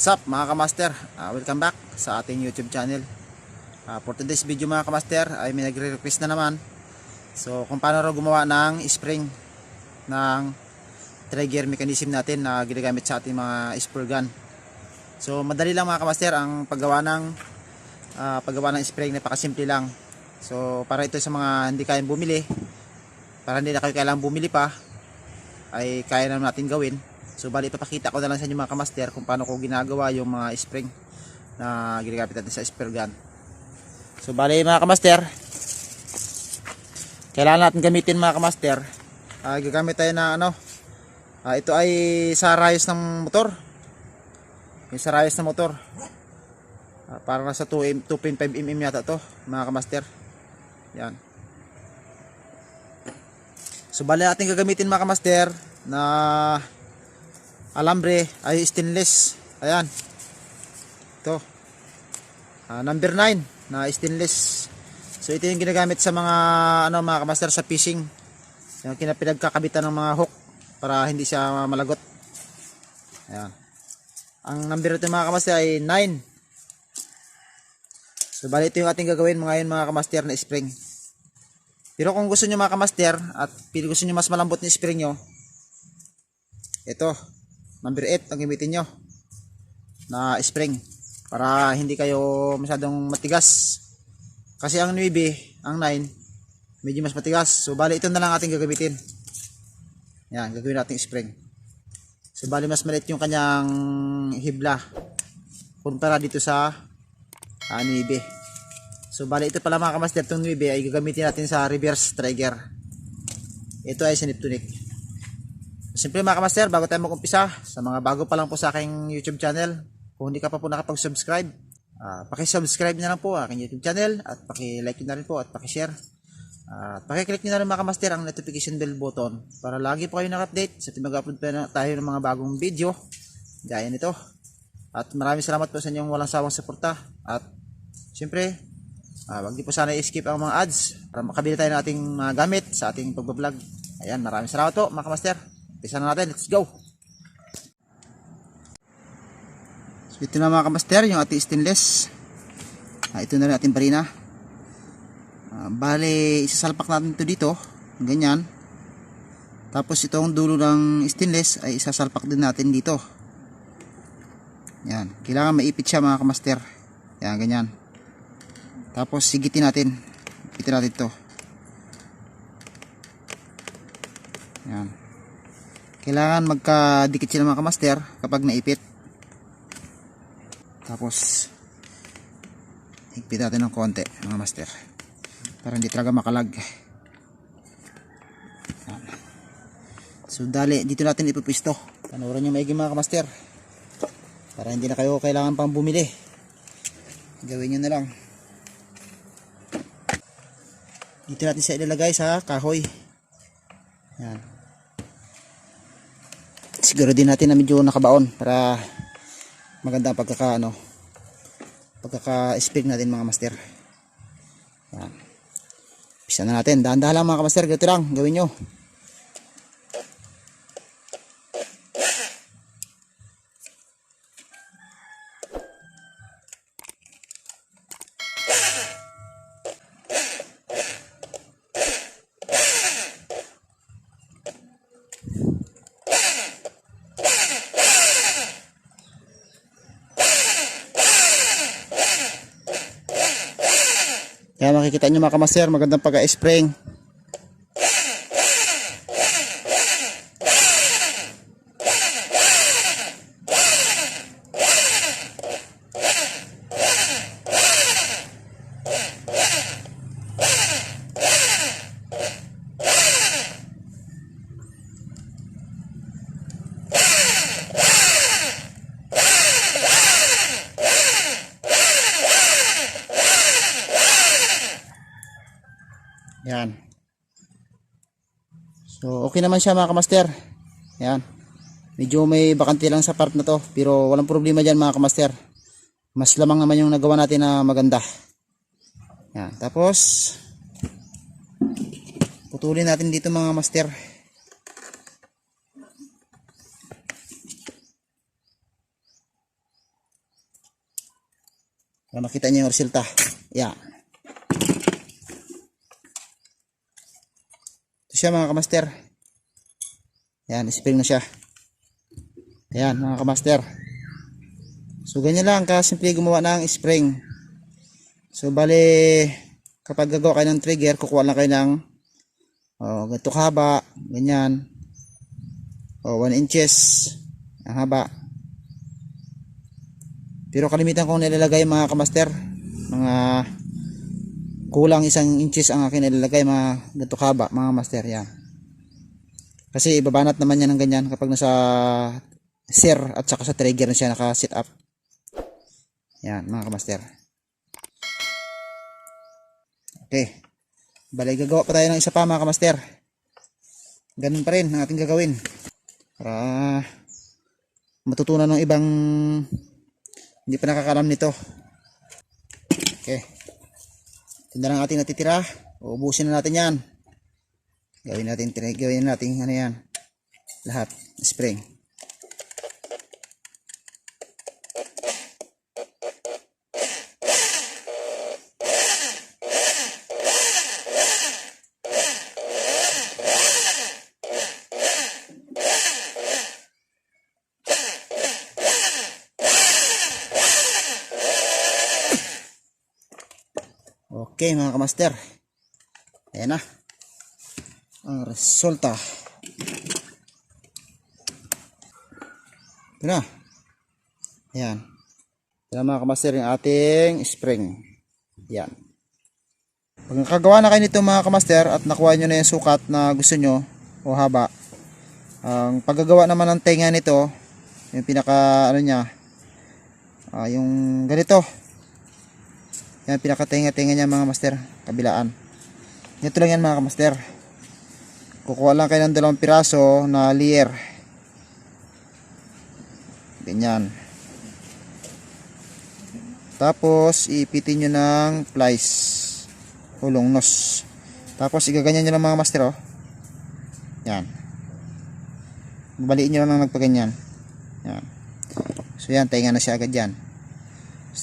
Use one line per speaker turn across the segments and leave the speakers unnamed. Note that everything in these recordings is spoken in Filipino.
What's up mga kamaster? Ah, welcome back sa ating YouTube channel. Ah, for today's video mga kamaster ay may nagre-request na naman. So kung paano raw gumawa ng spring ng trigger mechanism natin na ginagamit sa ating mga spur gun. So madali lang mga kamaster ang paggawa ng ah, paggawa ng spring napakasimple lang. So para ito sa mga hindi kayang bumili, para hindi na kayo kailangang bumili pa, ay kaya naman natin gawin. So bali ipapakita ko na lang sa inyo mga kamaster kung paano ko ginagawa yung mga spring na ginagamit natin sa spare gun. So bali mga kamaster, kailangan natin gamitin mga kamaster. Uh, gagamit tayo na ano, ah, ito ay sa rayos ng motor. Yung sa rayos ng motor. Ah, para nasa 2 2.5 mm yata to mga kamaster. Yan. So bali natin gagamitin mga kamaster na alambre ay stainless. Ayan. Ito. Ah, number 9 na stainless. So ito yung ginagamit sa mga ano mga kamaster sa fishing. Yung kinapinagkakabitan ng mga hook para hindi siya malagot. Ayan. Ang number nito mga kamaster ay 9. So bali ito yung ating gagawin mga yun mga kamaster na spring. Pero kung gusto niyo mga kamaster at gusto niyo mas malambot na spring nyo, ito, number 8 ang gamitin nyo na spring para hindi kayo masyadong matigas. Kasi ang 9, ang 9, medyo mas matigas. So bali ito na lang ating gagamitin. Yan, gagawin natin spring. So bali mas maliit yung kanyang hibla kumpara dito sa uh, 9. So bali ito pala mga kamaster, itong 9 ay gagamitin natin sa reverse trigger. Ito ay siniptunic. Siyempre mga kamaster, bago tayo mag-umpisa, sa mga bago pa lang po sa aking YouTube channel, kung hindi ka pa po nakapag-subscribe, uh, paki-subscribe na lang po aking YouTube channel at paki-like na rin po at paki-share. Uh, at paki-click nyo na rin mga kamaster ang notification bell button para lagi po kayo nak-update sa tuwing mag-upload pa tayo ng mga bagong video gaya nito. At maraming salamat po sa inyong walang sawang suporta at siyempre, uh, wag di po sana i-skip ang mga ads para makabili tayo ng ating mga gamit sa ating pagbablog. Ayan, maraming salamat po mga kamaster. Umpisa na natin. Let's go! So, ito na mga kamaster, yung ating stainless. Ah, ito na rin ating barina. Ah, bale, isasalpak natin ito dito. Ganyan. Tapos itong dulo ng stainless ay isasalpak din natin dito. Yan. Kailangan maipit siya mga kamaster. Yan, ganyan. Tapos sigitin natin. Ipitin natin ito. Yan. Kailangan magkadikit sila mga kamaster kapag naipit. Tapos higpit natin ng konti mga master. Para hindi talaga makalag. So dali, dito natin ipupisto. Panuran nyo maigi mga kamaster. Para hindi na kayo kailangan pang bumili. Gawin nyo na lang. Dito natin sa ilalagay sa kahoy. Yan siguro din natin na medyo nakabaon para maganda pagkaka ano pagkaka speak natin mga master. Yan. Pisa na natin. Dahan-dahan lang mga master ganito lang. Gawin nyo Yan makikita nyo mga kamaster, magandang pagka-spring. Yan. So, okay naman siya mga kamaster. Yan. Medyo may bakante lang sa part na to. Pero walang problema dyan mga kamaster. Mas lamang naman yung nagawa natin na maganda. Yan. Tapos, putulin natin dito mga master. Para makita niyo yung resulta. Yan. Ito siya mga kamaster. Yan, spring na siya. Ayan mga kamaster. So ganyan lang kasimple gumawa ng spring. So bale kapag gagawa kayo ng trigger, kukuha lang kayo ng oh, ganito kahaba, ganyan. Oh, 1 inches ang haba. Pero kalimitan kong nilalagay mga kamaster, mga kulang isang inches ang akin nilalagay mga ganito mga master yan. Kasi ibabanat naman yan ng ganyan kapag nasa sir at saka sa trigger na siya naka-sit up. Yan mga kamaster. Okay. Balik gagawa pa tayo ng isa pa mga kamaster. Ganun pa rin ang ating gagawin. Para matutunan ng ibang hindi pa nakakalam nito. Okay. Ito na lang ating natitira. Uubusin na natin yan. Gawin natin, gawin natin ano yan. Lahat. Spring. Okay mga kamaster. Ayan na. Ang resulta. Ito na. Ayan. Na mga kamaster yung ating spring. Ayan. Pag nakagawa na kayo nito mga kamaster at nakuha nyo na yung sukat na gusto nyo o haba. Ang paggagawa naman ng tenga nito, yung pinaka ano niya, ah, yung ganito. Yan, pinakatinga-tinga niya mga master. Kabilaan. Ito lang yan mga master. Kukuha lang kayo ng dalawang piraso na leer. Ganyan. Tapos, ipitin nyo ng plies. Hulong nos. Tapos, igaganyan nyo lang mga master, oh. Yan. Babaliin nyo lang nagpaganyan. Yan. So, yan. Tainga na siya agad yan.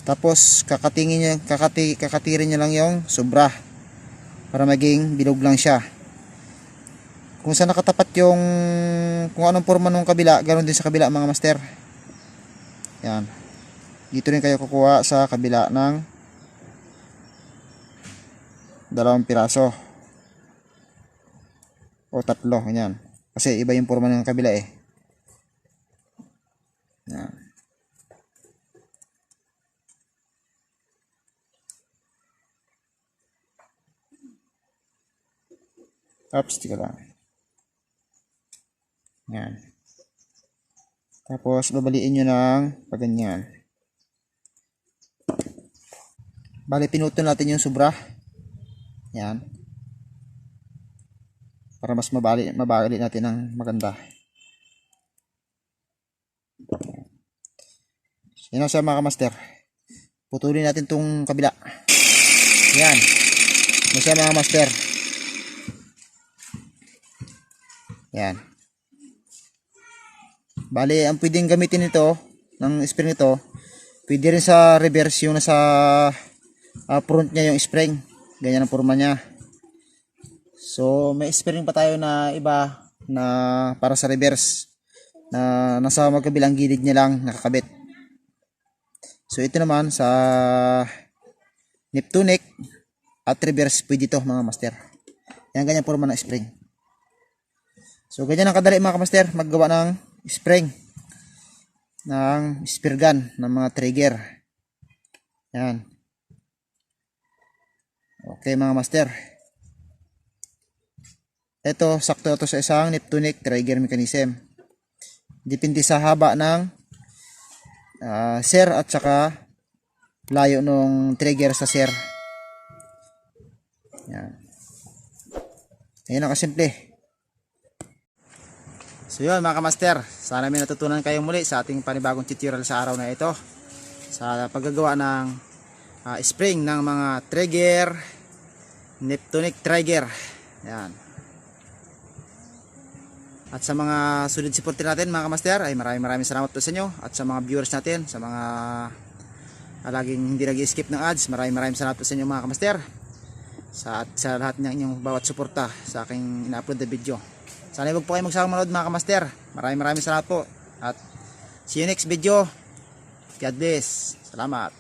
Tapos kakatingin niya, kakati, kakatirin niya lang yung sobra para maging bilog lang siya. Kung saan nakatapat yung kung anong forma ng kabila, ganoon din sa kabila mga master. Yan. Dito rin kayo kukuha sa kabila ng dalawang piraso. O tatlo, yan. Kasi iba yung forma ng kabila eh. Yan. Oops, tika lang. Yan. Tapos, babaliin nyo ng paganyan. Bali, pinuto natin yung sobra. Yan. Para mas mabali, mabali natin ng maganda. Yan ang sa mga master. Putulin natin tong kabila. Yan. Yan siya mga master. Yan. Bali, ang pwedeng gamitin nito, ng spring ito, pwede rin sa reverse yung nasa uh, front niya yung spring. Ganyan ang forma niya. So, may spring pa tayo na iba na para sa reverse na nasa magkabilang gilid niya lang nakakabit. So, ito naman sa Neptunic at reverse pwede ito mga master. Yan ganyan forma ng spring. So, ganyan ang kadali mga kamaster, maggawa ng spring ng spear gun ng mga trigger. Yan. Okay mga master. Ito, sakto ito sa isang Neptunic trigger mechanism. Depende sa haba ng uh, sir at saka layo ng trigger sa sir. Yan. Ayan ang kasimple. So yun mga kamaster, sana may natutunan kayong muli sa ating panibagong tutorial sa araw na ito sa paggagawa ng uh, spring ng mga trigger Neptunic trigger yan at sa mga solid supporter natin mga kamaster ay maraming maraming salamat po sa inyo at sa mga viewers natin sa mga ah, laging hindi nag skip ng ads. Maraming maraming salamat po sa inyo mga kamaster. Sa, sa lahat ng inyong bawat suporta sa aking ina-upload na video. Sana huwag po kayo magsawang manood mga kamaster. Maraming maraming salamat po. At see you next video. God bless. Salamat.